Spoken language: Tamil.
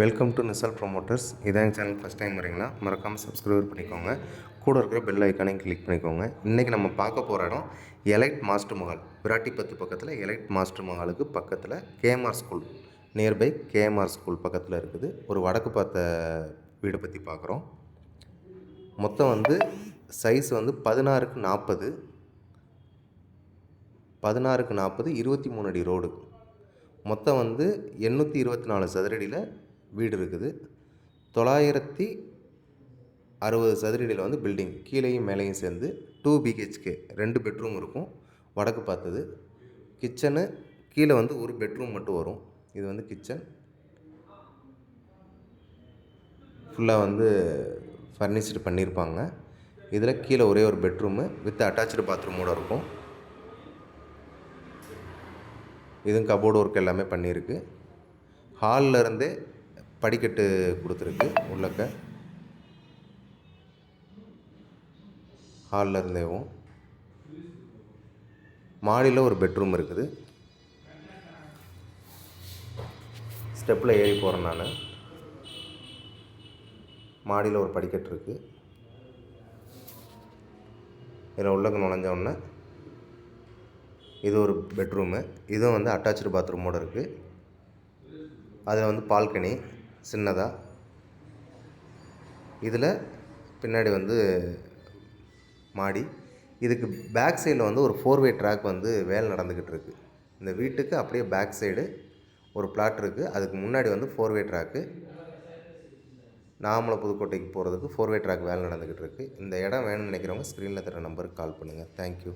வெல்கம் டு நிசல் ப்ரொமோட்டர்ஸ் இதான் எங்கள் சேனல் ஃபஸ்ட் டைம் வரீங்களா? மறக்காமல் சப்ஸ்கிரைப் பண்ணிக்கோங்க. கூட இருக்கிற பெல் ஐக்கானையும் கிளிக் பண்ணிக்கோங்க. இன்றைக்கி நம்ம பார்க்க போகிற இடம் எலைட் மாஸ்டர் மஹால் விராட்டிப்பத்து பக்கத்தில் எலைட் மாஸ்டர் மஹாலுக்கு பக்கத்தில் KMR school nearby KMR school பக்கத்தில் இருக்குது. ஒரு வடக்கு பார்த்த வீடை பற்றி பார்க்குறோம். மொத்தம் வந்து சைஸ் வந்து பதினாறுக்கு நாற்பது பதினாறுக்கு நாற்பது இருபத்தி மூணு அடி ரோடு மொத்தம் வந்து எண்ணூற்றி இருபத்தி நாலு சதுரடியில் வீடு இருக்குது. தொள்ளாயிரத்தி அறுபது சதுரடியில் வந்து பில்டிங் கீழேயும் மேலேயும் சேர்ந்து டூ பிஹெச்கே ரெண்டு பெட்ரூம் இருக்கும். வடக்கு பார்த்தது. கிச்சனு கீழே வந்து ஒரு பெட்ரூம் மட்டும் வரும். இது வந்து கிச்சன் ஃபுல்லாக வந்து ஃபர்னிஷ்டு பண்ணியிருப்பாங்க. இதில் கீழே ஒரே ஒரு பெட்ரூமு வித் அட்டாச்சு பாத்ரூமோடு இருக்கும். இதுவும் கபோர்டு ஒர்க் எல்லாமே பண்ணியிருக்கு. ஹாலில் இருந்தே படிக்கட்டு கொடுத்துருக்கு உள்ளக்க. ஹாலில் இருந்தேவும். மாடியில் ஒரு பெட்ரூம் இருக்குது. ஸ்டெப்பில் ஏறி போகிறேன் நான். மாடியில் ஒரு படிக்கட்டு இருக்குது இதில் உள்ளக்க நுழைஞ்ச இது ஒரு பெட்ரூமு இதுவும் வந்து அட்டாச்சு பாத்ரூமோடு இருக்குது அதில் வந்து பால்கனி சின்னதாக இதில் பின்னாடி வந்து மாடி. இதுக்கு பேக் சைடில் வந்து ஒரு ஃபோர் வே ட்ராக் வந்து வேலை நடந்துக்கிட்டு இருக்குது இந்த வீட்டுக்கு அப்படியே பேக் சைடு ஒரு பிளாட் இருக்குது அதுக்கு முன்னாடி வந்து ஃபோர் வே ட்ராக்கு நாமலை புதுக்கோட்டைக்கு போகிறதுக்கு ஃபோர் வே ட்ராக் வேலை நடந்துக்கிட்டு இருக்குது இந்த இடம் வேணும்னு நினைக்கிறவங்க ஸ்க்ரீனில் தர நம்பருக்கு கால் பண்ணுங்கள் தேங்க்யூ